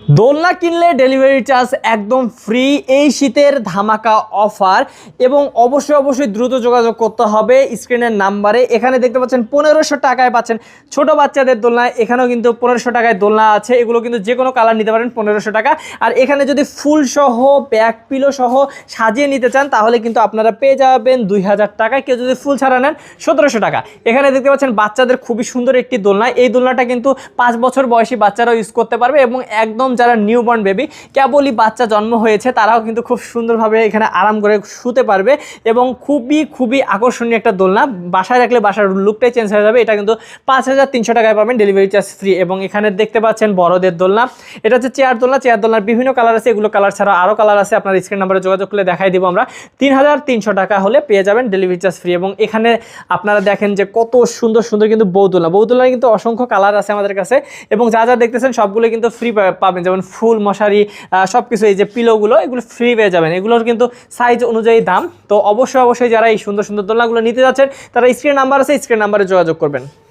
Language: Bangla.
দোলনা কিনলে ডেলিভারি চার্জ একদম ফ্রি এই শীতের ধামাকা অফার এবং অবশ্যই অবশ্যই দ্রুত যোগাযোগ করতে হবে স্ক্রিনের নাম্বারে এখানে দেখতে পাচ্ছেন পনেরোশো টাকায় পাচ্ছেন ছোট বাচ্চাদের দোলনা এখানেও কিন্তু পনেরোশো টাকায় দোলনা আছে। এগুলো কিন্তু যে কোনো কালার নিতে পারেন পনেরোশো টাকা। আর এখানে যদি ফুল সহ ব্যাক পিলো সহ সাজিয়ে নিতে চান, তাহলে কিন্তু আপনারা পেয়ে যাবেন দুই হাজার টাকায়। কেউ যদি ফুল ছাড়া নেন, সতেরোশো টাকা। এখানে দেখতে পাচ্ছেন বাচ্চাদের খুবই সুন্দর একটি দোলনা। এই দোলনাটা কিন্তু পাঁচ বছর বয়সী বাচ্চারাও ইউজ করতে পারবে এবং একদম যারা নিউবর্ন বেবি কেবলই বাচ্চা জন্ম হয়েছে, তারাও কিন্তু খুব সুন্দরভাবে এখানে আরাম করে শুতে পারবে এবং খুবই খুবই আকর্ষণীয় একটা দোলনা। বাসায় রাখলে বাসার লুকটাই চেঞ্জ হয়ে যাবে। এটা কিন্তু পাঁচ হাজার তিনশো টাকায় পাবেন ডেলিভারি চার্জ ফ্রি এবং এখানে দেখতে পাচ্ছেন বড়দের দোলনা। এটা হচ্ছে চেয়ার দোলনা। চেয়ার দোলনার বিভিন্ন কালার আছে। এগুলো কালার ছাড়া আরও কালার আছে। আপনার স্ক্রিন নাম্বারে যোগাযোগ করলে দেখাই দিব আমরা। তিন হাজার তিনশো টাকা হলে পেয়ে যাবেন ডেলিভারি চার্জ ফ্রি এবং এখানে আপনারা দেখেন যে কত সুন্দর সুন্দর কিন্তু বৌদোলনা বৌদোলনায় কিন্তু অসংখ্য কালার আছে আমাদের কাছে এবং যা যা দেখতেছেন সবগুলো কিন্তু ফ্রি পাবেন, যেমন ফুল, মশারি সব কিছু এই যে পিলোগুলো, এগুলো ফ্রি পেয়ে যাবেন। এগুলোর কিন্তু সাইজ অনুযায়ী দাম। তো অবশ্যই অবশ্যই যারা এই সুন্দর সুন্দর দোলনাগুলো নিতে যাচ্ছেন, তারা স্ক্রিন নাম্বার আছে স্ক্রিন নাম্বারে যোগাযোগ করবেন।